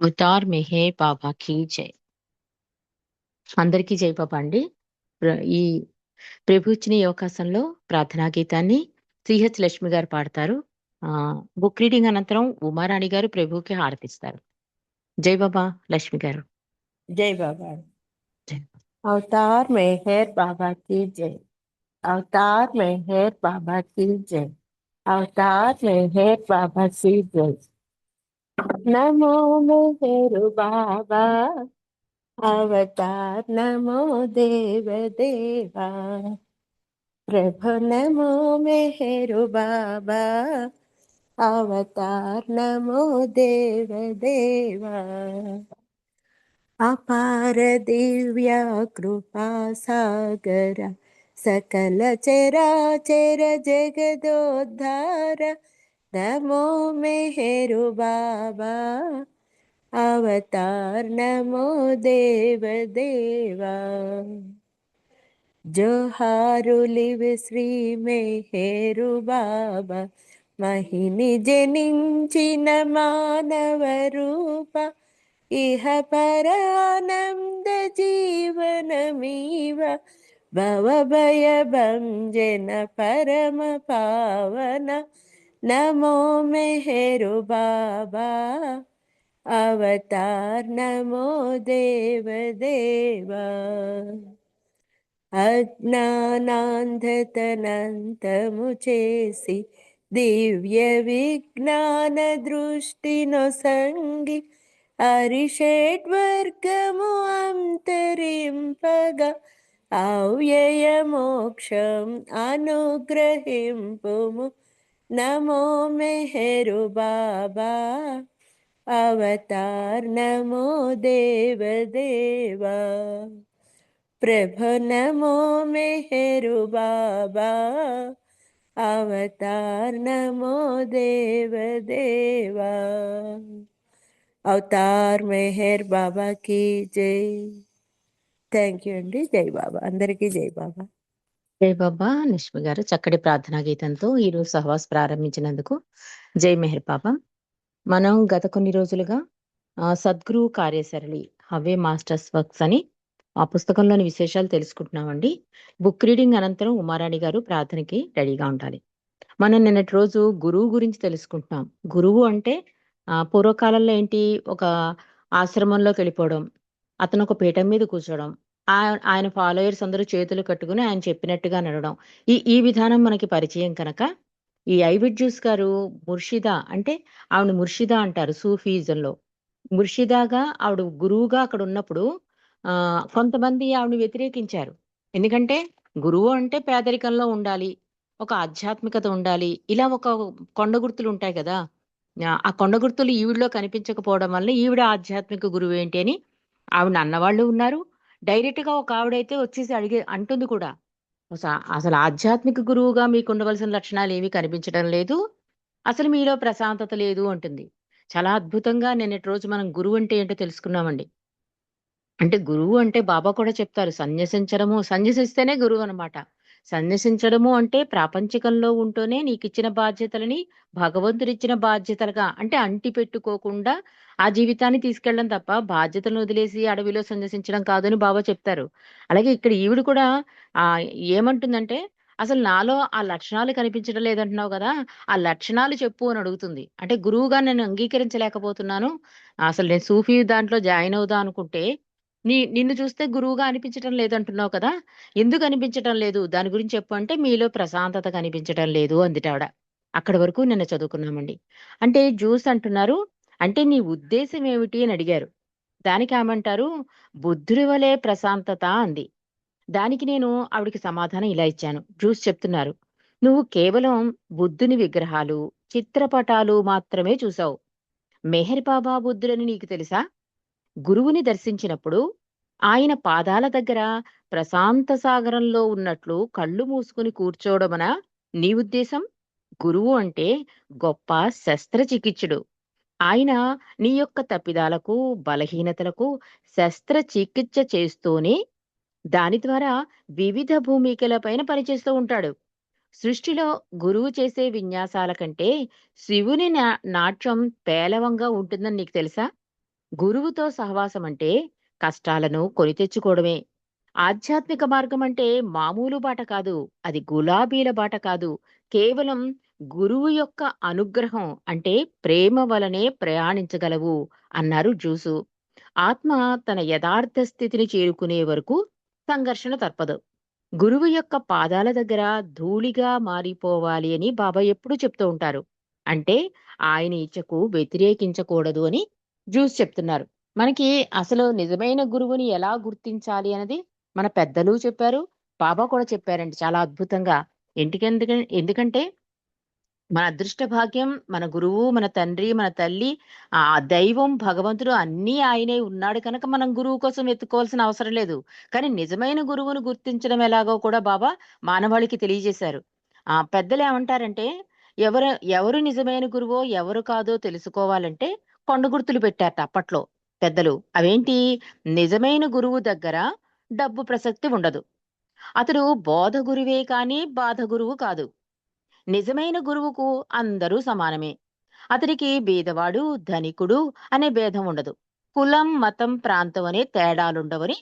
ఉతార్ మెహే బాబాకి జై. అందరికీ జై బాబా అండి. ఈ ప్రభుత్వ అవకాశంలో ప్రార్థనా గీతాన్ని సిహెచ్ లక్ష్మి గారు పాడతారు. ఆ బుక్ రీడింగ్ అనంతరం ఉమారాణి గారు ప్రభుకి హారతిస్తారు. జై బాబా లక్ష్మి గారు. జై బాబా. అవతార్ మెహేర్ బాబా కి జై. అవతార్ మెహేర్ బాబా కి జై. అవతార్ మెహేర్ బాబా కి జై. नमो मेहरु बाबा, अवतार नमो देव देवा। प्रभु नमो मेहरु बाबा, अवतार नमो देव देवा। अपार दिव्या कृपा सागर, सकल चराचर जगदोद्धार నమో మెహరు బాబా అవతార్ నమో దేవ దేవా జోహారులివి శ్రీ మెహరు బాబా మహిని జనించిన మానవ రూప ఇహ పరానంద జీవనమీవ భవభయ భంజన పరమ పావన నమో మెహరు బాబా అవతార్ నమో దేవ దేవా అజ్ఞానాంధతనంతము చేసి దివ్య విజ్ఞాన దృష్టిను సంగి అరిషడ్వర్గము అంతరింపగా అవ్యయ మోక్షం అనుగ్రహింపుము నమో మెహరు బాబా అవతార్ నమో దేవ దేవా ప్రభ నమో మెహరు బాబా అవతార్ నమో దేవ దేవా అవతార్ మెహర్ బాబాకి జై థ్యాంక్ యూ అండి జై బాబా అందరికీ జై బాబా జై బాబా లక్ష్మి గారు చక్కటి ప్రార్థనా గీతంతో ఈ రోజు సహవాస్ ప్రారంభించినందుకు జై మెహర్ బాబా. మనం గత కొన్ని రోజులుగా సద్గురు కార్యసరళి హవే మాస్టర్స్ వర్క్స్ అని ఆ పుస్తకంలోని విశేషాలు తెలుసుకుంటున్నామండి. బుక్ రీడింగ్ అనంతరం ఉమారాణి గారు ప్రార్థనకి రెడీగా ఉండాలి. మనం నిన్నటి రోజు గురువు గురించి తెలుసుకుంటున్నాం. గురువు అంటే పూర్వకాలంలో ఏంటి? ఒక ఆశ్రమంలోకి వెళ్ళిపోవడం అతను ఒక పీఠం మీద కూర్చోవడం ఆయన ఫాలోయర్స్ అందరూ చేతులు కట్టుకుని ఆయన చెప్పినట్టుగా నడవడం. ఈ ఈ విధానం మనకి పరిచయం కనుక ఈ ఐవిడ్ జ్యూస్ గారు ముర్షిదా అంటే ఆవిడ ముర్షిదా అంటారు సూఫీజంలో. ముర్షిదాగా ఆవిడ గురువుగా అక్కడ ఉన్నప్పుడు ఆ కొంతమంది ఆవిడ వ్యతిరేకించారు. ఎందుకంటే గురువు అంటే పేదరికంలో ఉండాలి ఒక ఆధ్యాత్మికత ఉండాలి. ఇలా ఒక కొండ గుర్తులు ఉంటాయి కదా. ఆ ఆ కొండ గుర్తులు ఈవిడలో కనిపించకపోవడం వల్ల ఈవిడ ఆధ్యాత్మిక గురువు ఏంటి అని ఆవిడ అన్నవాళ్ళు ఉన్నారు. డైరెక్ట్గా ఒక ఆవిడైతే వచ్చేసి అడిగే అంటుంది కూడా అసలు ఆధ్యాత్మిక గురువుగా మీకు ఉండవలసిన లక్షణాలు ఏమీ కనిపించడం లేదు. అసలు మీలో ప్రశాంతత లేదు అంటుంది. చాలా అద్భుతంగా నిన్నటి రోజు మనం గురువు అంటే ఏంటో తెలుసుకున్నామండి. అంటే గురువు అంటే బాబా కూడా చెప్తారు సన్యసించడము సన్యసిస్తేనే గురువు అనమాట సన్యసించడము అంటే ప్రాపంచికంలో ఉంటూనే నీకు ఇచ్చిన బాధ్యతలని భగవంతుడిచ్చిన బాధ్యతలుగా అంటే అంటి పెట్టుకోకుండా ఆ జీవితాన్ని తీసుకెళ్ళడం తప్ప బాధ్యతలను వదిలేసి అడవిలో సందర్శించడం కాదని బాబా చెప్తారు. అలాగే ఇక్కడ ఈవిడ కూడా ఆ ఏమంటుందంటే అసలు నాలో ఆ లక్షణాలు కనిపించడం లేదంటున్నావు కదా ఆ లక్షణాలు చెప్పు అని అడుగుతుంది. అంటే గురువుగా నేను అంగీకరించలేకపోతున్నాను. అసలు నేను సూఫీ దాంట్లో జాయిన్ అవుదా అనుకుంటే నీ నిన్ను చూస్తే గురువుగా అనిపించటం లేదంటున్నావు కదా ఎందుకు అనిపించటం లేదు? దాని గురించి చెప్పు అంటే మీలో ప్రశాంతత కనిపించడం లేదు అందిటావిడ అక్కడి వరకు నిన్న చదువుకున్నామండి. అంటే జ్యూస్ అంటున్నారు అంటే నీ ఉద్దేశం ఏమిటి అని అడిగారు. దానికి ఏమంటారు బుద్ధుడి వలె ప్రశాంతత అంది. దానికి నేను ఆవిడకి సమాధానం ఇలా ఇచ్చాను. జ్యూస్ చెప్తున్నారు. నువ్వు కేవలం బుద్ధుని విగ్రహాలు చిత్రపటాలు మాత్రమే చూసావు. మెహర్ బాబా బుద్ధుడని నీకు తెలుసా? గురువుని దర్శించినప్పుడు ఆయన పాదాల దగ్గర ప్రశాంత సాగరంలో ఉన్నట్లు కళ్ళు మూసుకుని కూర్చోవడమన నీ ఉద్దేశం? గురువు అంటే గొప్ప శస్త్రచికిత్సుడు. ఆయన నీ యొక్క తప్పిదాలకు బలహీనతలకు శస్త్రచికిత్స చేస్తూనే దాని ద్వారా వివిధ భూమికలపైన పనిచేస్తూ ఉంటాడు. సృష్టిలో గురువు చేసే విన్యాసాల కంటే శివుని నా- నాట్యం పేలవంగా ఉంటుందని నీకు తెలుసా? గురువుతో సహవాసం అంటే కష్టాలను కొని తెచ్చుకోవడమే. ఆధ్యాత్మిక మార్గం అంటే మామూలు బాట కాదు అది గులాబీల బాట కాదు. కేవలం గురువు యొక్క అనుగ్రహం అంటే ప్రేమ వలనే ప్రయాణించగలవు అన్నారు జూసు. ఆత్మ తన యథార్థ స్థితిని చేరుకునే వరకు సంఘర్షణ తప్పదు. గురువు యొక్క పాదాల దగ్గర ధూళిగా మారిపోవాలి అని బాబా ఎప్పుడూ చెప్తూ ఉంటారు. అంటే ఆయన ఇచ్చకు వ్యతిరేకించకూడదు అని జ్యూస్ చెప్తున్నారు. మనకి అసలు నిజమైన గురువుని ఎలా గుర్తించాలి అన్నది మన పెద్దలు చెప్పారు బాబా కూడా చెప్పారండి చాలా అద్భుతంగా. ఎందుకంటే ఎందుకంటే మన అదృష్ట భాగ్యం మన గురువు మన తండ్రి మన తల్లి ఆ దైవం భగవంతుడు అన్నీ ఆయనే ఉన్నాడు కనుక మనం గురువు కోసం ఎత్తుకోవాల్సిన అవసరం లేదు. కానీ నిజమైన గురువును గుర్తించడం ఎలాగో కూడా బాబా మానవాళికి తెలియజేశారు. ఆ పెద్దలు ఏమంటారంటే ఎవరు ఎవరు నిజమైన గురువో ఎవరు కాదో తెలుసుకోవాలంటే కొండ గుర్తులు పెట్టారట అప్పట్లో పెద్దలు. అవేంటి? నిజమైన గురువు దగ్గర డబ్బు ప్రసక్తి ఉండదు. అతడు బోధ గురువే కానీ బాధ గురువు కాదు. నిజమైన గురువుకు అందరూ సమానమే. అతడికి బీదవాడు ధనికుడు అనే భేదం ఉండదు. కులం మతం ప్రాంతం అనే తేడాలుండవని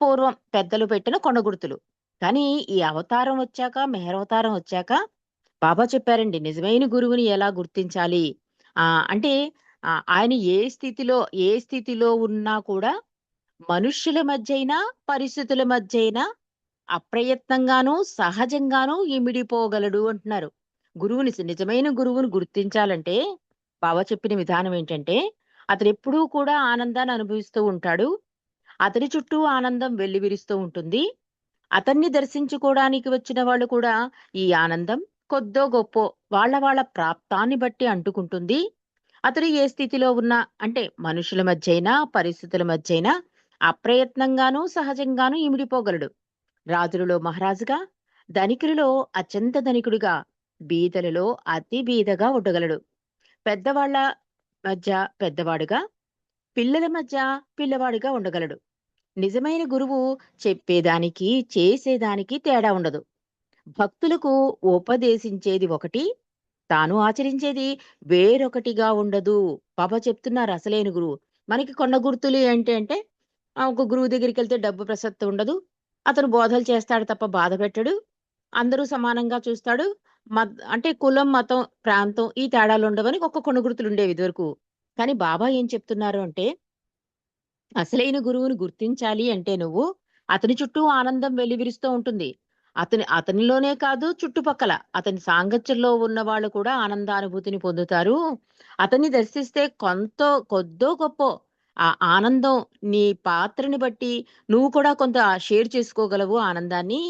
పూర్వం పెద్దలు పెట్టిన కొండగుర్తులు కానీ ఈ అవతారం వచ్చాక మెహరవతారం వచ్చాక బాబా చెప్పారండి నిజమైన గురువుని ఎలా గుర్తించాలి? ఆ అంటే ఆ, ఆయన ఏ స్థితిలో ఏ స్థితిలో ఉన్నా కూడా మనుష్యుల మధ్య అయినా పరిస్థితుల మధ్య అయినా అప్రయత్నంగానూ సహజంగానూ ఇమిడిపోగలడు అంటున్నారు. గురువుని నిజమైన గురువును గుర్తించాలంటే బాబా చెప్పిన విధానం ఏంటంటే అతను ఎప్పుడూ కూడా ఆనందాన్ని అనుభవిస్తూ ఉంటాడు. అతని చుట్టూ ఆనందం వెల్లివిరుస్తూ ఉంటుంది. అతన్ని దర్శించుకోవడానికి వచ్చిన వాళ్ళు కూడా ఈ ఆనందం కొద్దో గొప్పో వాళ్ళ వాళ్ళ ప్రాప్తాన్ని బట్టి అంటుకుంటుంది. అతడు ఏ స్థితిలో ఉన్నా అంటే మనుషుల మధ్య అయినా పరిస్థితుల మధ్య అయినా అప్రయత్నంగానూ సహజంగానూ ఇమిడిపోగలడు. రాజులలో మహారాజుగా ధనికులలో అత్యంత ధనికుడిగా బీదలలో అతి బీదగా ఉండగలడు. పెద్దవాళ్ళ మధ్య పెద్దవాడుగా పిల్లల మధ్య పిల్లవాడిగా ఉండగలడు. నిజమైన గురువు చెప్పేదానికి చేసేదానికి తేడా ఉండదు. భక్తులకు ఉపదేశించేది ఒకటి తాను ఆచరించేది వేరొకటిగా ఉండదు. పాప చెప్తున్నారు అసలేని గురువు. మనకి కొండ గుర్తులు ఏంటి అంటే ఒక గురువు దగ్గరికి వెళ్తే డబ్బు ప్రసక్తి ఉండదు. అతను బోధలు చేస్తాడు తప్ప బాధ పెట్టడు. అందరూ సమానంగా చూస్తాడు. అంటే కులం మతం ప్రాంతం ఈ తేడాలు ఉండవని ఒక్క కొనుగుర్తులు ఉండేవి ఇదివరకు. కానీ బాబా ఏం చెప్తున్నారు అంటే అసలైన గురువుని గుర్తించాలి అంటే నువ్వు అతని చుట్టూ ఆనందం వెలివిరుస్తూ ఉంటుంది. అతని అతనిలోనే కాదు చుట్టుపక్కల. అతని సాంగత్యంలో ఉన్న వాళ్ళు కూడా ఆనందానుభూతిని పొందుతారు. అతన్ని దర్శిస్తే కొంత కొద్దో గొప్ప ఆ ఆనందం నీ పాత్రని బట్టి నువ్వు కూడా కొంత షేర్ చేసుకోగలవు ఆనందాన్ని.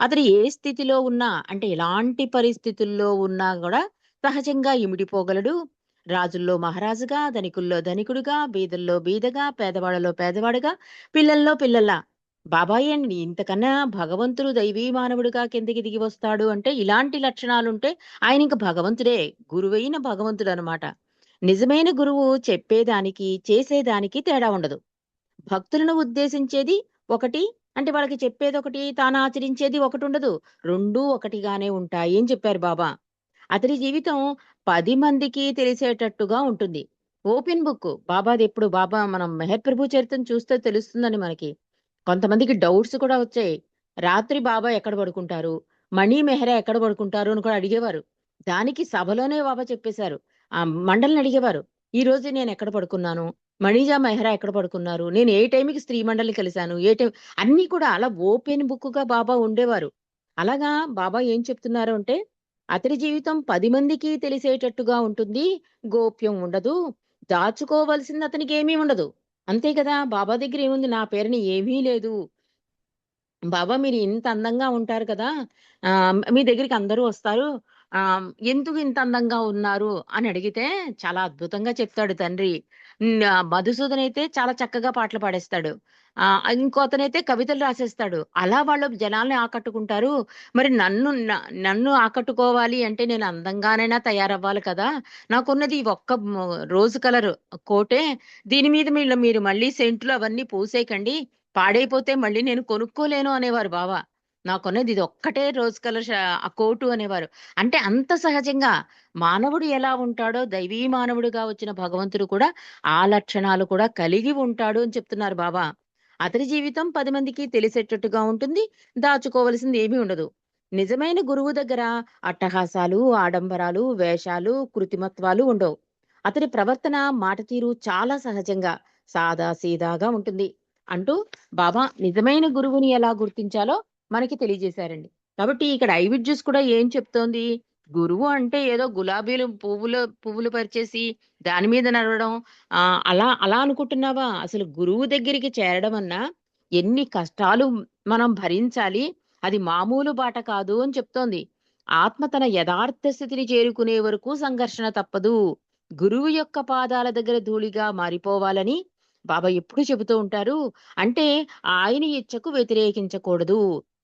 అతను ఏ స్థితిలో ఉన్నా అంటే ఎలాంటి పరిస్థితుల్లో ఉన్నా కూడా సహజంగా ఇమిడిపోగలడు. రాజుల్లో మహారాజుగా ధనికుల్లో ధనికుడుగా బీదల్లో బీదగా పేదవాళ్ళలో పేదవాడుగా పిల్లల్లో పిల్లల్లా బాబాయ్ అండి ఇంతకన్నా భగవంతుడు దైవీ మానవుడిగా కిందకి దిగి వస్తాడు అంటే ఇలాంటి లక్షణాలుంటే ఆయన ఇంక భగవంతుడే గురువైన భగవంతుడు అనమాట నిజమైన గురువు చెప్పేదానికి చేసేదానికి తేడా ఉండదు. భక్తులను ఉద్దేశించేది ఒకటి అంటే వాళ్ళకి చెప్పేది ఒకటి తాను ఆచరించేది ఒకటి ఉండదు. రెండూ ఒకటిగానే ఉంటాయి అని చెప్పారు బాబా. అతడి జీవితం పది మందికి తెలిసేటట్టుగా ఉంటుంది. Open book. బాబాది ఎప్పుడు బాబా మనం మెహర్ ప్రభు చరిత్రను చూస్తే తెలుస్తుందని మనకి. కొంతమందికి డౌట్స్ కూడా వచ్చాయి. రాత్రి బాబా ఎక్కడ పడుకుంటారు? మణి మెహరా ఎక్కడ పడుకుంటారు అని కూడా అడిగేవారు. దానికి సభలోనే బాబా చెప్పేశారు. ఆ మండలిని అడిగేవారు. ఈ రోజు నేను ఎక్కడ పడుకున్నాను? మణిజా మెహ్రా ఎక్కడ పడుకున్నారు? నేను ఏ టైంకి స్త్రీ మండలిని కలిశాను? ఏ టైం అన్ని కూడా అలా ఓపెన్ బుక్గా బాబా ఉండేవారు. అలాగా బాబా ఏం చెప్తున్నారు అంటే అతడి జీవితం పది మందికి తెలిసేటట్టుగా ఉంటుంది గోప్యం ఉండదు దాచుకోవలసింది అతనికి ఏమీ ఉండదు. అంతే కదా బాబా దగ్గర ఏముంది? నా పేరుని ఏమీ లేదు. బాబా మీరు ఇంత అందంగా ఉంటారు కదా ఆ మీ దగ్గరికి అందరూ వస్తారు. ఆ ఎందుకు ఇంత అందంగా ఉన్నారు? అని అడిగితే చాలా అద్భుతంగా చెప్తాడు తండ్రి. మధుసూదన్ అయితే చాలా చక్కగా పాటలు పాడేస్తాడు. ఆ ఇంకో అతనైతే కవితలు రాసేస్తాడు. అలా వాళ్ళు జనాల్ని ఆకట్టుకుంటారు. మరి నన్ను నన్ను ఆకట్టుకోవాలి అంటే నేను అందంగానైనా తయారవ్వాలి కదా. నాకున్నది ఒక్క రోజు కలర్ కోటే. దీని మీద మీరు మీరు మళ్ళీ సెంట్లు అవన్నీ పూసేయకండి. పాడైపోతే మళ్ళీ నేను కొనుక్కోలేను అనేవారు బావా. నాకు అనేది ఇది ఒక్కటే రోజ్ కలర్ ఆ కోటు అనేవారు. అంటే అంత సహజంగా మానవుడు ఎలా ఉంటాడో దైవీ మానవుడిగా వచ్చిన భగవంతుడు కూడా ఆ లక్షణాలు కూడా కలిగి ఉంటాడు అని చెప్తున్నారు బాబా. అతని జీవితం పది మందికి తెలిసేటట్టుగా ఉంటుంది. దాచుకోవలసింది ఏమీ ఉండదు. నిజమైన గురువు దగ్గర అట్టహాసాలు, ఆడంబరాలు, వేషాలు, కృత్రిమత్వాలు ఉండవు. అతని ప్రవర్తన, మాట తీరు చాలా సహజంగా, సాదా సీదాగా ఉంటుంది. అంటూ బాబా నిజమైన గురువుని ఎలా గుర్తించాలో మనకి తెలియజేశారండి. కాబట్టి ఇక్కడ ఐవిడ్ జ్యూస్ కూడా ఏం చెప్తోంది? గురువు అంటే ఏదో గులాబీలు పువ్వులు పువ్వులు పరిచేసి దాని మీద నడవడం అలా అలా అనుకుంటున్నావా? అసలు గురువు దగ్గరికి చేరడం అన్నా ఎన్ని కష్టాలు మనం భరించాలి. అది మామూలు బాట కాదు అని చెప్తోంది. ఆత్మ తన యథార్థ స్థితిని చేరుకునే వరకు సంఘర్షణ తప్పదు. గురువు యొక్క పాదాల దగ్గర ధూళిగా మారిపోవాలని బాబా ఎప్పుడు చెబుతూ ఉంటారు. అంటే ఆయన ఇచ్చకు వ్యతిరేకించకూడదు.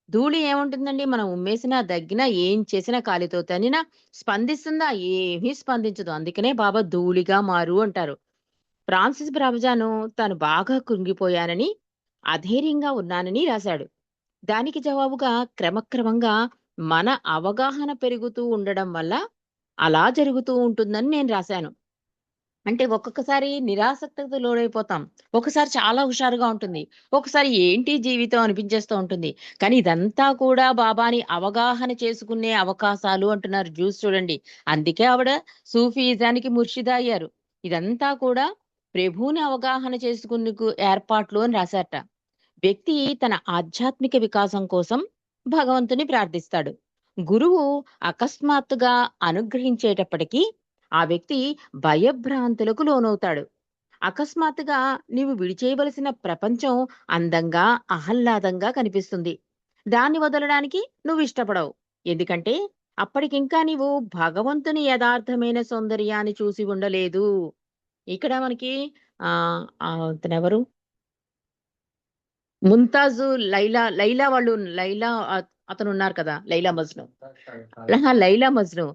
ధూళి ఏముంటుందండి? మనం ఉమ్మేసినా, దగ్గినా, ఏం చేసినా, కాలితో తనినా స్పందిస్తుందా? ఏమీ స్పందించదు. అందుకనే బాబా ధూళిగా మారు అంటారు. ఫ్రాన్సిస్ బ్రాబజాను తాను బాగా కృంగిపోయానని, అధైర్యంగా ఉన్నానని రాశాడు. దానికి జవాబుగా క్రమక్రమంగా మన అవగాహన పెరుగుతూ ఉండడం వల్ల అలా జరుగుతూ ఉంటుందని నేను రాశాను. అంటే ఒక్కొక్కసారి నిరాసక్తకు లోడైపోతాం ఒకసారి చాలా హుషారుగా ఉంటుంది. ఒకసారి ఏంటి జీవితం అనిపించేస్తూ ఉంటుంది. కానీ ఇదంతా కూడా బాబాని అవగాహన చేసుకునే అవకాశాలు అంటున్నారు జ్యూస్ చూడండి. అందుకే ఆవిడ సూఫీజానికి ముర్షిదా అయ్యారు. ఇదంతా కూడా ప్రభువుని అవగాహన చేసుకునేకు ఏర్పాట్లు అని రాశారట. వ్యక్తి తన ఆధ్యాత్మిక వికాసం కోసం భగవంతుని ప్రార్థిస్తాడు. గురువు అకస్మాత్తుగా అనుగ్రహించేటప్పటికీ ఆ వ్యక్తి భయభ్రాంతులకు లోనవుతాడు. అకస్మాత్తుగా నీవు విడిచేయవలసిన ప్రపంచం అందంగా, ఆహ్లాదంగా కనిపిస్తుంది. దాన్ని వదలడానికి నువ్వు ఇష్టపడవు. ఎందుకంటే అప్పటికింకా నీవు భగవంతుని యథార్థమైన సౌందర్యాన్ని చూసి ఉండలేదు. ఇక్కడ మనకి ఆహ్, అతనెవరు? ముంతాజు, లైలా, లైలా వాళ్ళు లైలా అత్ అతనున్నారు కదా! లైలా మజ్ను. లైలా మజ్ను.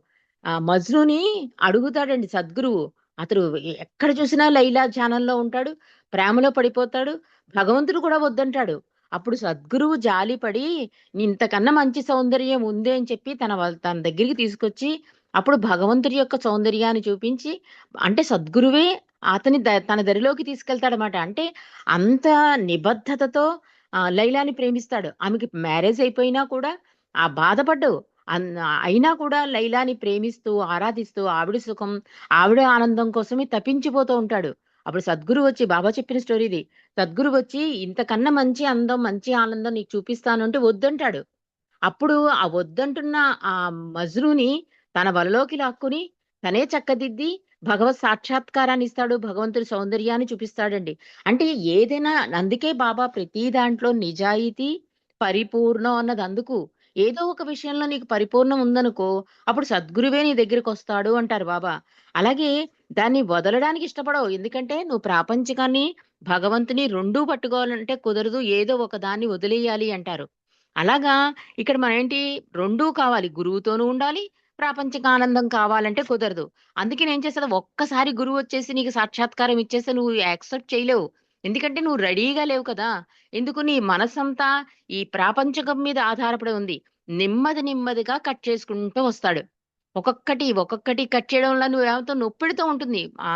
ఆ మజ్నుని అడుగుతాడండి సద్గురువు. అతడు ఎక్కడ చూసినా లైలా ధ్యానంలో ఉంటాడు. ప్రేమలో పడిపోతాడు. భగవంతుడు కూడా వద్దంటాడు. అప్పుడు సద్గురువు జాలిపడి ఇంతకన్నా మంచి సౌందర్యం ఉంది అని చెప్పి తన వ తన దగ్గరికి తీసుకొచ్చి అప్పుడు భగవంతుడి యొక్క సౌందర్యాన్ని చూపించి అంటే సద్గురువే అతని ద తన దరిలోకి తీసుకెళ్తాడనమాట అంటే అంత నిబద్ధతతో లైలాని ప్రేమిస్తాడు. ఆమెకి మ్యారేజ్ అయిపోయినా కూడా ఆ బాధపడ్డవు అన్ అయినా కూడా లైలాని ప్రేమిస్తూ, ఆరాధిస్తూ ఆవిడ సుఖం, ఆవిడ ఆనందం కోసమే తపించిపోతూ ఉంటాడు. అప్పుడు సద్గురు వచ్చి బాబా చెప్పిన స్టోరీ ఇది. సద్గురు వచ్చి ఇంతకన్నా మంచి అందం, మంచి ఆనందం నీకు చూపిస్తాను అంటే వద్దంటాడు. అప్పుడు ఆ వద్దంటున్న ఆ మజ్నుని తన వలలోకి లాక్కుని తనే చక్కదిద్ది భగవత్ సాక్షాత్కారాన్ని ఇస్తాడు. భగవంతుడి సౌందర్యాన్ని చూపిస్తాడండి. అంటే ఏదైనా అందుకే బాబా ప్రతి దాంట్లో నిజాయితీ, పరిపూర్ణం అన్నది అందుకు. ఏదో ఒక విషయంలో నీకు పరిపూర్ణం ఉందనుకో, అప్పుడు సద్గురువే నీ దగ్గరికి వస్తాడు అంటారు బాబా. అలాగే దాన్ని వదలడానికి ఇష్టపడవు. ఎందుకంటే నువ్వు ప్రాపంచికాన్ని, భగవంతుని రెండూ పట్టుకోవాలంటే కుదరదు. ఏదో ఒక దాన్ని వదిలేయాలి అంటారు. అలాగా ఇక్కడ మనమేంటి రెండూ కావాలి. గురువుతోనూ ఉండాలి. ప్రాపంచిక ఆనందం కావాలంటే కుదరదు. అందుకే ఏం చేస్తది ఒక్కసారి గురువు వచ్చేసి నీకు సాక్షాత్కారం ఇచ్చేస్తే నువ్వు యాక్సెప్ట్ చేయలేవు. ఎందుకంటే నువ్వు రెడీగా లేవు కదా! ఎందుకు నీ మనసంతా ఈ ప్రాపంచకం మీద ఆధారపడి ఉంది. నెమ్మది నెమ్మదిగా కట్ చేసుకుంటూ వస్తాడు. ఒక్కొక్కటి, ఒక్కొక్కటి కట్ చేయడం వల్ల నువ్వు ఏమంతా నొప్పిడితో ఉంటుంది. ఆ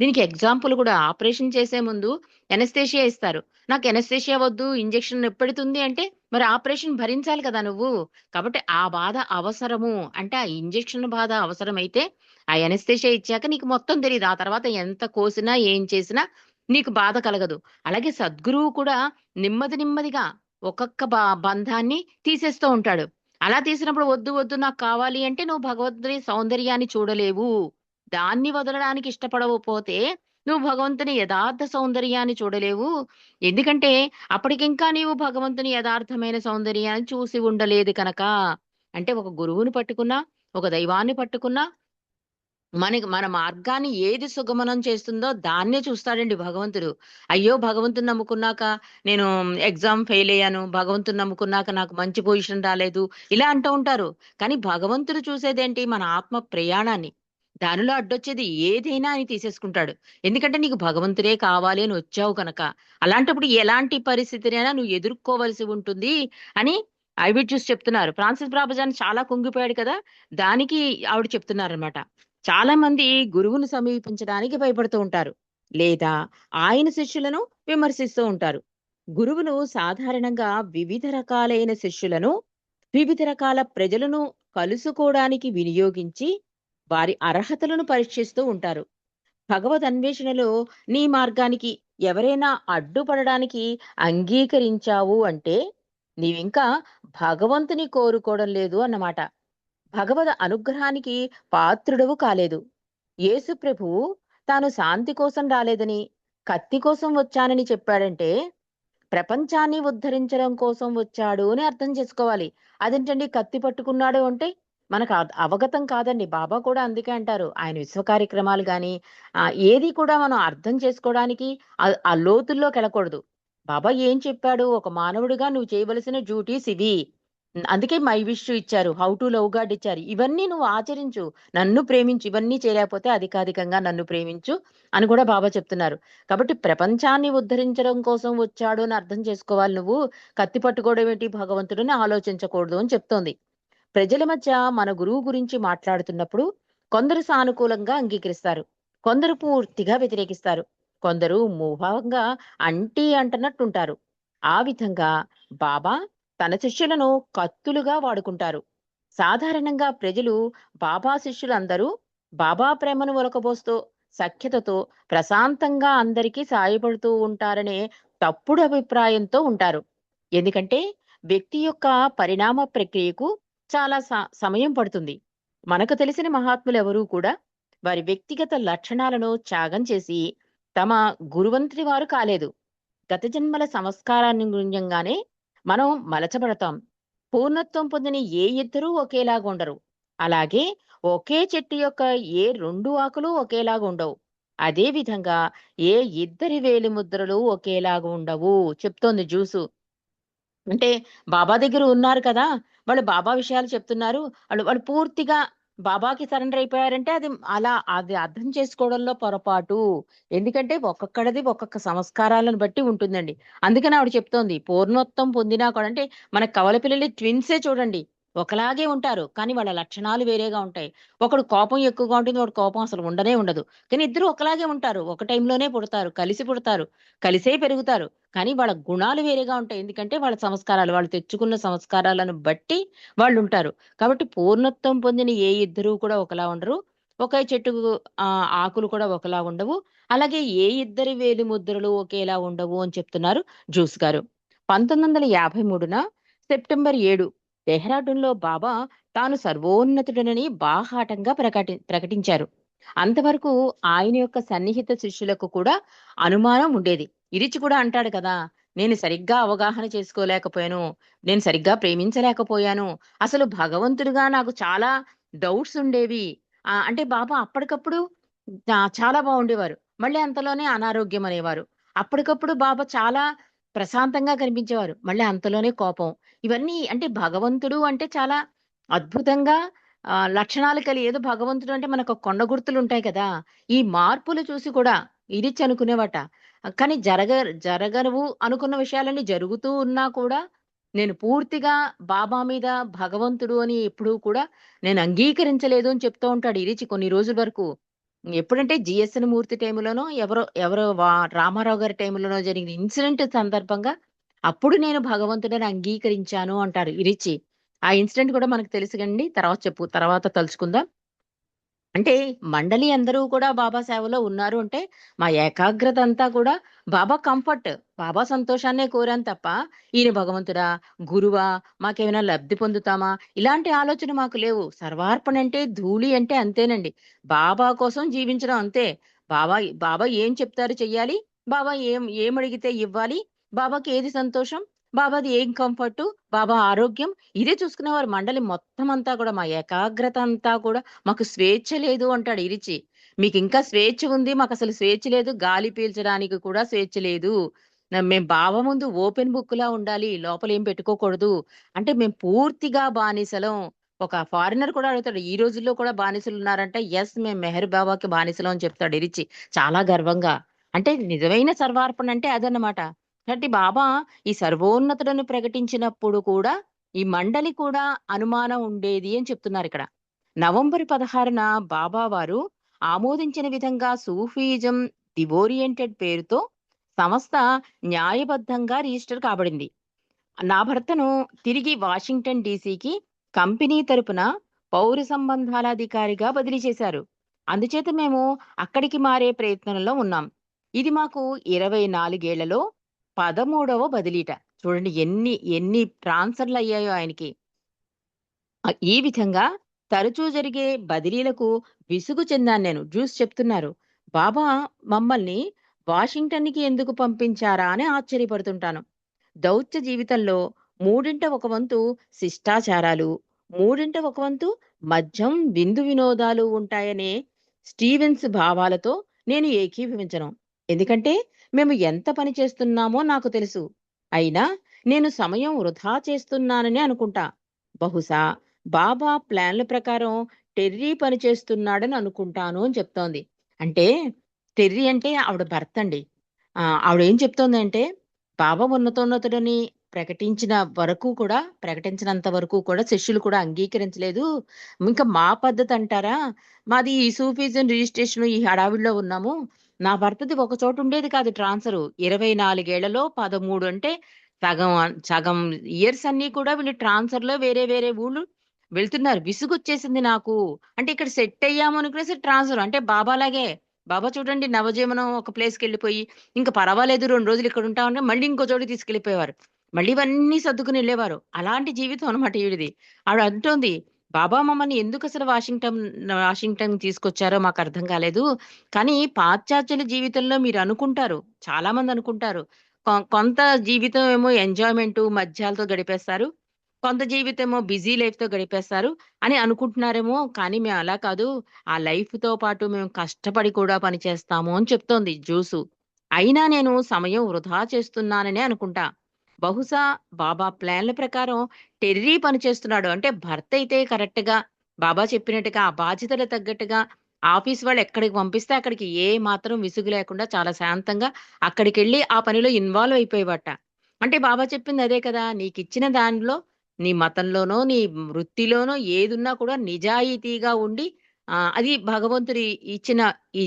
దీనికి ఎగ్జాంపుల్ కూడా ఆపరేషన్ చేసే ముందు ఎనస్థేషియా ఇస్తారు. నాకు ఎనస్థేషియా వద్దు ఇంజెక్షన్ నొప్పెడుతుంది అంటే మరి ఆపరేషన్ భరించాలి కదా నువ్వు. కాబట్టి ఆ బాధ అవసరము. అంటే ఆ ఇంజెక్షన్ బాధ అవసరమైతే ఆ ఎనస్థేషియా ఇచ్చాక నీకు మొత్తం తెలియదు ఆ తర్వాత ఎంత కోసినా, ఏం చేసినా నీకు బాధ కలగదు. అలాగే సద్గురువు కూడా నెమ్మది నెమ్మదిగా ఒక్కొక్క బంధాన్ని తీసేస్తూ ఉంటాడు. అలా తీసినప్పుడు వద్దు, వద్దు నాకు కావాలి అంటే నువ్వు భగవంతుని సౌందర్యాన్ని చూడలేవు. దాన్ని వదలడానికి ఇష్టపడకపోతే నువ్వు భగవంతుని యథార్థ సౌందర్యాన్ని చూడలేవు. ఎందుకంటే అప్పటికింకా నీవు భగవంతుని యథార్థమైన సౌందర్యాన్ని చూసి ఉండలేదు కనుక. అంటే ఒక గురువుని పట్టుకున్నా, ఒక దైవాన్ని పట్టుకున్నా మనకి మన మార్గాన్ని ఏది సుగమనం చేస్తుందో దాన్నే చూస్తాడండి భగవంతుడు. అయ్యో! భగవంతుని నమ్ముకున్నాక నేను ఎగ్జామ్ ఫెయిల్ అయ్యాను. భగవంతుని నమ్ముకున్నాక నాకు మంచి పొజిషన్ రాలేదు. ఇలా అంటూ ఉంటారు. కానీ భగవంతుడు చూసేదేంటి మన ఆత్మ ప్రయాణాన్ని. దానిలో అడ్డొచ్చేది ఏదైనా అని తీసేసుకుంటాడు. ఎందుకంటే నీకు భగవంతుడే కావాలి అని వచ్చావు కనుక. అలాంటప్పుడు ఎలాంటి పరిస్థితినైనా నువ్వు ఎదుర్కోవలసి ఉంటుంది అని ఐవిడ్ చూసి చెప్తున్నారు ఫ్రాన్సిస్ బ్రాబజాన్ చాలా కుంగిపోయాడు కదా దానికి ఆవిడ చెప్తున్నారనమాట చాలా మంది గురువును సమీపించడానికి భయపడుతూ ఉంటారు. లేదా ఆయన శిష్యులను విమర్శిస్తూ ఉంటారు. గురువులు సాధారణంగా వివిధ రకాలైన శిష్యులను వివిధ రకాల ప్రజలను కలుసుకోవడానికి వినియోగించి వారి అర్హతలను పరీక్షిస్తూ ఉంటారు. భగవద్ అన్వేషణలో నీ మార్గానికి ఎవరైనా అడ్డుపడడానికి అంగీకరించావు అంటే నీవింకా భగవంతుని కోరుకోవడం లేదు అన్నమాట. భగవద్ అనుగ్రహానికి పాత్రుడవు కాలేదు. యేసుప్రభు తాను శాంతి కోసం రాలేదని కత్తి కోసం వచ్చానని చెప్పాడంటే ప్రపంచాన్ని ఉద్ధరించడం కోసం వచ్చాడు అని అర్థం చేసుకోవాలి. అదేంటండి? కత్తి పట్టుకున్నాడు అంటే మనకు అవగతం కాదండి. బాబా కూడా అందుకే అంటారు. ఆయన విశ్వ కార్యక్రమాలు కానీ ఏది కూడా మనం అర్థం చేసుకోవడానికి ఆ- లోతుల్లోకి వెళ్ళకూడదు. బాబా ఏం చెప్పాడు? ఒక మానవుడిగా నువ్వు చేయవలసిన డ్యూటీస్ ఇవి. అందుకే మై విష్ ఇచ్చారు. హౌ టు లవ్ గాడ్ ఇచ్చారు. ఇవన్నీ నువ్వు ఆచరించు. నన్ను ప్రేమించు. ఇవన్నీ చేయలేకపోతే అధికాధికంగా నన్ను ప్రేమించు అని కూడా బాబా చెప్తున్నారు. కాబట్టి ప్రపంచాన్ని ఉద్ధరించడం కోసం వచ్చాడు అని అర్థం చేసుకోవాలి నువ్వు. కత్తి పట్టుకోవడం ఏంటి? భగవంతుడిని ఆలోచించకూడదు అని చెప్తోంది. ప్రజల మధ్య మన గురువు గురించి మాట్లాడుతున్నప్పుడు కొందరు సానుకూలంగా అంగీకరిస్తారు. కొందరు పూర్తిగా వ్యతిరేకిస్తారు. కొందరు మూభంగా అంటీ అంటున్నట్టుంటారు. ఆ విధంగా బాబా తన శిష్యులను కత్తులుగా వాడుకుంటారు. సాధారణంగా ప్రజలు బాబా శిష్యులందరూ బాబా ప్రేమను ఒలకబోస్తూ సఖ్యతతో ప్రశాంతంగా అందరికీ సాయపడుతూ ఉంటారనే తప్పుడు అభిప్రాయంతో ఉంటారు. ఎందుకంటే వ్యక్తి యొక్క పరిణామ ప్రక్రియకు చాలా స- సమయం పడుతుంది. మనకు తెలిసిన మహాత్ములెవరూ కూడా వారి వ్యక్తిగత లక్షణాలను త్యాగం చేసి తమ గురువంత్రి వారు కాలేదు. గత జన్మల సంస్కారానుగుణ్యంగానే మనం మలచబడతాం. పూర్ణత్వం పొందిన ఏ ఇద్దరూ ఒకేలాగా ఉండరు. అలాగే ఒకే చెట్టు యొక్క ఏ రెండు ఆకులు ఒకేలాగా ఉండవు. అదే విధంగా ఏ ఇద్దరి వేలి ముద్రలు ఒకేలాగా ఉండవు చెప్తోంది జ్యూసు అంటే బాబా దగ్గర ఉన్నారు కదా వాళ్ళు బాబా విషయాలు చెప్తున్నారు. వాళ్ళు వాళ్ళు పూర్తిగా బాబాకి సరెండర్ అయిపోయారంటే అది అలా అది అర్థం చేసుకోవడంలో పొరపాటు. ఎందుకంటే ఒక్కొక్కడిది ఒక్కొక్క సంస్కారాలను బట్టి ఉంటుందండి. అందుకని ఆవిడ చెప్తోంది పూర్ణోత్తం పొందినా కూడా అంటే మన కవల పిల్లలు ట్విన్సే చూడండి. ఒకలాగే ఉంటారు కానీ వాళ్ళ లక్షణాలు వేరేగా ఉంటాయి. ఒకడు కోపం ఎక్కువగా ఉంటుంది వాడు కోపం అసలు ఉండనే ఉండదు. కానీ ఇద్దరు ఒకలాగే ఉంటారు. ఒక టైంలోనే పుడతారు కలిసి పుడతారు కలిసే పెరుగుతారు. కానీ వాళ్ళ గుణాలు వేరేగా ఉంటాయి. ఎందుకంటే వాళ్ళ సంస్కారాలు వాళ్ళు తెచ్చుకున్న సంస్కారాలను బట్టి వాళ్ళు ఉంటారు. కాబట్టి పూర్ణత్వం పొందిన ఏ ఇద్దరు కూడా ఒకలా ఉండరు. ఒకే చెట్టు ఆ ఆకులు కూడా ఒకలా ఉండవు. అలాగే ఏ ఇద్దరి వేలి ముద్రలు ఒకేలా ఉండవు అని చెప్తున్నారు జూస్ గారు. పంతొమ్మిది వందల యాభై మూడున సెప్టెంబర్ ఏడు డెహ్రాడూన్లో బాబా తాను సర్వోన్నతుడనని బాహాటంగా ప్రకటి ప్రకటించారు. అంతవరకు ఆయన యొక్క సన్నిహిత శిష్యులకు కూడా అనుమానం ఉండేది. ఇరిచి కూడా అంటాడు కదా నేను సరిగ్గా అవగాహన చేసుకోలేకపోయాను నేను సరిగ్గా ప్రేమించలేకపోయాను అసలు భగవంతుడిగా నాకు చాలా డౌట్స్ ఉండేవి. అంటే బాబా అప్పటికప్పుడు చాలా బాగుండేవారు. మళ్ళీ అంతలోనే అనారోగ్యం అనేవారు. అప్పటికప్పుడు బాబా చాలా ప్రశాంతంగా కనిపించేవారు. మళ్ళీ అంతలోనే కోపం. ఇవన్నీ అంటే భగవంతుడు అంటే చాలా అద్భుతంగా లక్షణాలు కలిగి ఏదో భగవంతుడు అంటే మనకు కొండ గుర్తులు ఉంటాయి కదా ఈ మార్పులు చూసి కూడా ఇరిచి అనుకునేవట కానీ జరగ జరగవు అనుకున్న విషయాలన్నీ జరుగుతూ ఉన్నా కూడా నేను పూర్తిగా బాబా మీద భగవంతుడు అని ఎప్పుడూ కూడా నేను అంగీకరించలేదు అని చెప్తూ ఉంటాడు ఇరిచి కొన్ని రోజుల వరకు. ఎప్పుడంటే జిఎస్ఎన్ మూర్తి టైంలోనో ఎవరో ఎవరో వా- రామారావు గారి టైంలోనో జరిగిన ఇన్సిడెంట్ సందర్భంగా అప్పుడు నేను భగవంతుడని అంగీకరించాను అంటారు. ఇరిచి ఆ ఇన్సిడెంట్ కూడా మనకు తెలుసు కండి. తర్వాత చెప్పు తర్వాత తలుచుకుందాం. అంటే మండలి అందరూ కూడా బాబా సేవలో ఉన్నారు అంటే మా ఏకాగ్రత అంతా కూడా బాబా కంఫర్ట్ బాబా సంతోషాన్నే కోరాను తప్ప ఈయన భగవంతుడా గురువా మాకేమైనా లబ్ధి పొందుతామా? ఇలాంటి ఆలోచన మాకు లేవు. సర్వార్పణ అంటే ధూళి అంటే అంతేనండి. బాబా కోసం జీవించడం అంతే. బాబా బాబా ఏం చెప్తారు చెయ్యాలి? బాబా ఏం ఏం అడిగితే ఇవ్వాలి? బాబాకి ఏది సంతోషం? బాబాది ఏం కంఫర్ట్ బాబా ఆరోగ్యం? ఇదే చూసుకునేవారు. మండలి మొత్తం అంతా కూడా మా ఏకాగ్రత అంతా కూడా మాకు స్వేచ్ఛ లేదు అంటాడు ఇరిచి. మీకు ఇంకా స్వేచ్ఛ ఉంది. మాకు అసలు స్వేచ్ఛ లేదు. గాలి పీల్చడానికి కూడా స్వేచ్ఛ లేదు. మేము మేం బావ ముందు ఓపెన్ బుక్ లా ఉండాలి. లోపల ఏం పెట్టుకోకూడదు. అంటే మేము పూర్తిగా బానిసలం. ఒక ఫారినర్ కూడా అడుగుతాడు ఈ రోజుల్లో కూడా బానిసలు ఉన్నారంటే. ఎస్ మేము మెహర్ బాబాకి బానిసలం అని చెప్తాడు ఇరిచి. చాలా గర్వంగా. అంటే నిజమైన సర్వార్పణ అంటే అదన్నమాట. కాబట్టి బాబా ఈ సర్వోన్నతుడను ప్రకటించినప్పుడు కూడా ఈ మండలి కూడా అనుమానం ఉండేది అని చెప్తున్నారు ఇక్కడ. నవంబర్ పదహారున బాబా వారు ఆమోదించిన విధంగా సూఫీజం డివోరియంటెడ్ పేరుతో సంస్థ న్యాయబద్ధంగా రిజిస్టర్ కాబడింది. నా భర్తను తిరిగి వాషింగ్టన్ డీసీకి కంపెనీ తరపున పౌర సంబంధాల అధికారిగా బదిలీ చేశారు. అందుచేత మేము అక్కడికి మారే ప్రయత్నంలో ఉన్నాం. ఇది మాకు ఇరవై నాలుగేళ్ళలో పదమూడవ బదిలీట. చూడండి ఎన్ని ఎన్ని ట్రాన్స్ఫర్లు అయ్యాయో ఆయనకి. ఈ విధంగా తరచూ జరిగే బదిలీలకు విసుగు చెందాను నేను. జ్యూస్ చెప్తున్నారు. బాబా మమ్మల్ని వాషింగ్టన్కి ఎందుకు పంపించారా? అని ఆశ్చర్యపడుతుంటాను. దౌత్య జీవితంలో మూడింట ఒక వంతు శిష్టాచారాలు మూడింట ఒక వంతు మద్యం విందు వినోదాలు ఉంటాయనే స్టీవెన్స్ భావాలతో నేను ఏకీభవించను. ఎందుకంటే మేము ఎంత పని చేస్తున్నామో నాకు తెలుసు. అయినా నేను సమయం వృధా చేస్తున్నానని అనుకుంటా. బహుశా బాబా ప్లాన్ల ప్రకారం టెర్రీ పని చేస్తున్నాడని అనుకుంటాను అని చెప్తోంది. అంటే టెర్రీ అంటే ఆవిడ భర్త అండి. ఆవిడ ఏం చెప్తోంది అంటే బాబా ఉన్నతోన్నతుడని ప్రకటించిన వరకు కూడా ప్రకటించినంత వరకు కూడా శిష్యులు కూడా అంగీకరించలేదు. ఇంకా మా పద్ధతి అంటారా? మాది ఈ సూఫీజం రిజిస్ట్రేషన్ ఈ హడావిడిలో ఉన్నాము. నా భర్తది ఒక చోటు ఉండేది కాదు ట్రాన్స్ఫర్ ఇరవై నాలుగేళ్ళలో పదమూడు అంటే సగం సగం ఇయర్స్ అన్ని కూడా వీళ్ళు ట్రాన్స్ఫర్లో వేరే వేరే ఊళ్ళు వెళ్తున్నారు. విసుగొచ్చేసింది నాకు. అంటే ఇక్కడ సెట్ అయ్యాము అనుకునేసి ట్రాన్స్ఫర్ అంటే బాబాలాగే బాబా చూడండి నవజీవనం ఒక ప్లేస్కి వెళ్ళిపోయి ఇంకా పర్వాలేదు రెండు రోజులు ఇక్కడ ఉంటామంటే మళ్ళీ ఇంకో చోటికి తీసుకెళ్ళిపోయేవారు. మళ్ళీ ఇవన్నీ సర్దుకుని వెళ్ళేవారు. అలాంటి జీవితం అనమాట ఈవిడిది. ఆవిడ అంటోంది బాబా మమ్మల్ని ఎందుకు అసలు వాషింగ్టన్ వాషింగ్టన్ తీసుకొచ్చారో మాకు అర్థం కాలేదు. కానీ పాశ్చాత్యుల జీవితంలో మీరు అనుకుంటారు. చాలా మంది అనుకుంటారు. కొ- కొంత జీవితం ఏమో ఎంజాయ్మెంట్ మధ్యాలతో గడిపేస్తారు. కొంత జీవితం ఏమో బిజీ లైఫ్తో గడిపేస్తారు అని అనుకుంటున్నారేమో. కానీ మేము అలా కాదు. ఆ లైఫ్తో పాటు మేము కష్టపడి కూడా పని చేస్తాము అని చెప్తోంది జ్యూసు. అయినా నేను సమయం వృధా చేస్తున్నాననే అనుకుంటా. బహుశా బాబా ప్లాన్ల ప్రకారం టెర్రీ పని చేస్తున్నాడు. అంటే భర్త అయితే కరెక్ట్గా బాబా చెప్పినట్టుగా ఆ బాధ్యతలు తగ్గట్టుగా ఆఫీస్ వాళ్ళు ఎక్కడికి పంపిస్తే అక్కడికి ఏ మాత్రం విసుగు లేకుండా చాలా శాంతంగా అక్కడికి వెళ్ళి ఆ పనిలో ఇన్వాల్వ్ అయిపోయేవట. అంటే బాబా చెప్పింది అదే కదా నీకు ఇచ్చిన దానిలో నీ మతంలోనో నీ వృత్తిలోనో ఏదున్నా కూడా నిజాయితీగా ఉండి అది భగవంతుడి ఇచ్చిన ఈ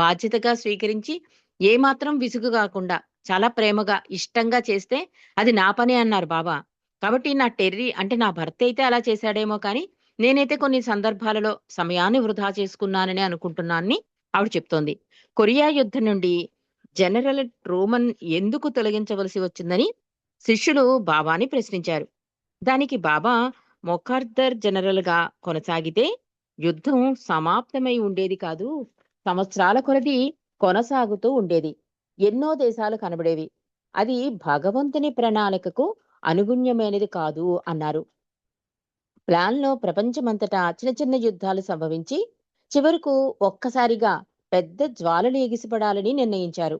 బాధ్యతగా స్వీకరించి ఏ మాత్రం విసుగు కాకుండా చాలా ప్రేమగా ఇష్టంగా చేస్తే అది నా పని అన్నారు బాబా. కాబట్టి నా టెర్రీ అంటే నా భర్త అయితే అలా చేశాడేమో కానీ నేనైతే కొన్ని సందర్భాలలో సమయాన్ని వృధా చేసుకున్నానని అనుకుంటున్నానని ఆవిడ చెప్తోంది. కొరియా యుద్ధం నుండి జనరల్ ట్రూమన్ ఎందుకు తొలగించవలసి వచ్చిందని శిష్యులు బాబాని ప్రశ్నించారు. దానికి బాబా మొఖర్దర్ జనరల్గా కొనసాగితే యుద్ధం సమాప్తమై ఉండేది కాదు సంవత్సరాల కొలది కొనసాగుతూ ఉండేది. ఎన్నో దేశాలు కనబడేవి. అది భగవంతుని ప్రణాళికకు అనుగుణ్యమైనది కాదు అన్నారు. ప్లాన్లో ప్రపంచమంతటా చిన్న చిన్న యుద్ధాలు సంభవించి చివరకు ఒక్కసారిగా పెద్ద జ్వాలలు ఎగిసిపడాలని నిర్ణయించారు.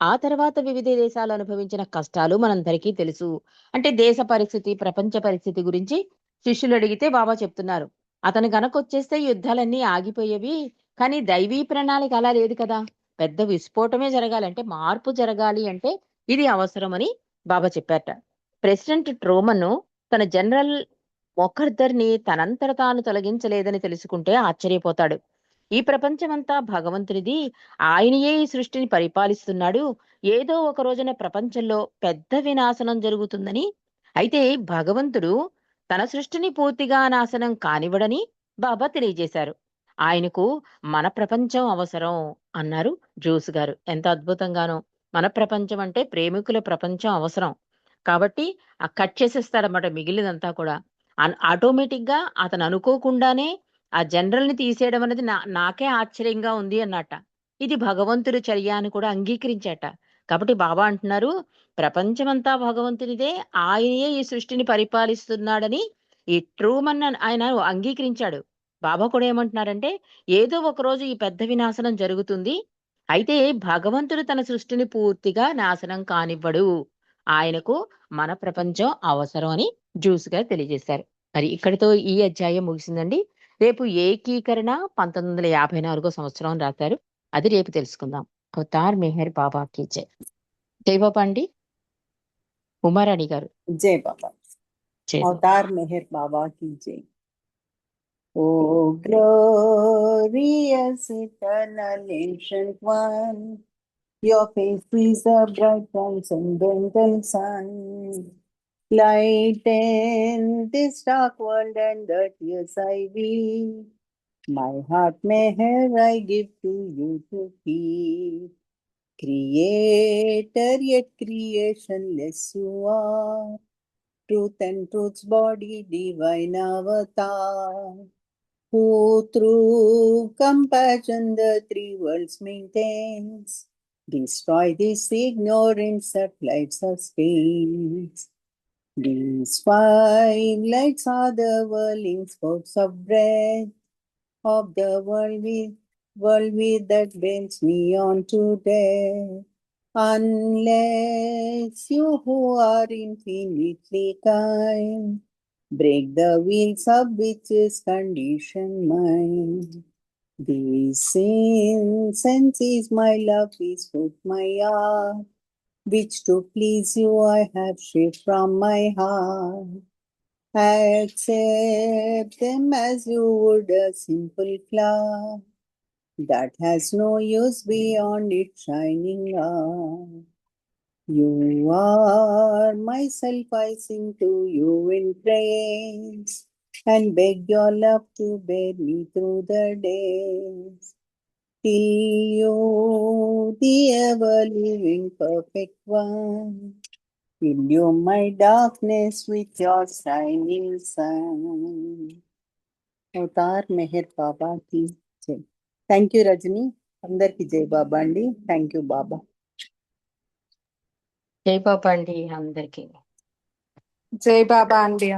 ఆ తర్వాత వివిధ దేశాలు అనుభవించిన కష్టాలు మనందరికీ తెలుసు. అంటే దేశ పరిస్థితి ప్రపంచ పరిస్థితి గురించి శిష్యులు అడిగితే బాబా చెప్తున్నారు. అతను గనకొచ్చేస్తే యుద్ధాలన్నీ ఆగిపోయేవి కానీ దైవీ ప్రణాళిక అలా లేదు కదా. పెద్ద విస్ఫోటమే జరగాలి. అంటే మార్పు జరగాలి అంటే ఇది అవసరమని బాబా చెప్పారట. ప్రెసిడెంట్ ట్రోమన్ తన జనరల్ ఒకరిద్దరిని తనంతట తాను తొలగించలేదని తెలుసుకుంటే ఆశ్చర్యపోతాడు. ఈ ప్రపంచమంతా భగవంతునిది. ఆయనయే ఈ సృష్టిని పరిపాలిస్తున్నాడు. ఏదో ఒక రోజున ప్రపంచంలో పెద్ద వినాశనం జరుగుతుందని. అయితే భగవంతుడు తన సృష్టిని పూర్తిగా నాశనం కానివ్వడని బాబా తెలియజేశారు. ఆయనకు మన ప్రపంచం అవసరం అన్నారు జోస్ గారు. ఎంత అద్భుతంగానో. మన ప్రపంచం అంటే ప్రేమికుల ప్రపంచం అవసరం. కాబట్టి ఆ కట్ చేసేస్తాడన్నమాట మిగిలినంతా కూడా. ఆటోమేటిక్గా అతను అనుకోకుండానే ఆ జనరల్ని తీసేయడం అనేది నా నాకే ఆశ్చర్యంగా ఉంది అన్నట ఇది భగవంతుడి చర్య అని కూడా అంగీకరించాట. కాబట్టి బాబా అంటున్నారు ప్రపంచమంతా భగవంతునిదే. ఆయనే ఈ సృష్టిని పరిపాలిస్తున్నాడని ఈ ట్రూమన్ ఆయన అంగీకరించాడు. బాబా కూడా ఏమంటున్నారంటే ఏదో ఒక రోజు ఈ పెద్ద వినాశనం జరుగుతుంది. అయితే భగవంతుడు తన సృష్టిని పూర్తిగా నాశనం కానివ్వడు. ఆయనకు మన ప్రపంచం అవసరం అని జ్యూస్గా తెలియజేశారు. మరి ఇక్కడితో ఈ అధ్యాయం ముగిసిందండి. రేపు ఏకీకరణ పంతొమ్మిది వందల యాభై నాలుగో సంవత్సరం రాశారు. అది రేపు తెలుసుకుందాం. అవతార్ మెహర్ బాబా కి జై. జై బాబా అండి. ఉమారాణి గారు. జయ బాబా. అవతార్ మెహర్ బాబా కి జై. O glorious, eternal, ancient one, your face is a bright transcendental sun. lighten this dark world and the tears I weep. My heart may meher I give to you to keep. Creator yet creationless you are. Truth and truth's body, divine avatar. Who through compassion the three worlds maintains. Destroy this ignorance that light sustains. These five lights are the whirling spokes of breath of the world with world with that bends me on to. Unless you who are infinitely kind break the wheels of which is conditioned mind. These incenses my love is put my art, which to please you I have shaped from my heart. I Accept them as you would a simple flower that has no use beyond its shining eye. You are myself, I sing to you in praise and beg your love to bear me through the days. Till you, the ever living perfect one, illumine my darkness with your shining sun. Avatar Meher Baba కి జై thank you Rajani అందరికి జై బాబా అండి thank you బాబా జై బాబా అండి అందరికీ. జై బాబా అండి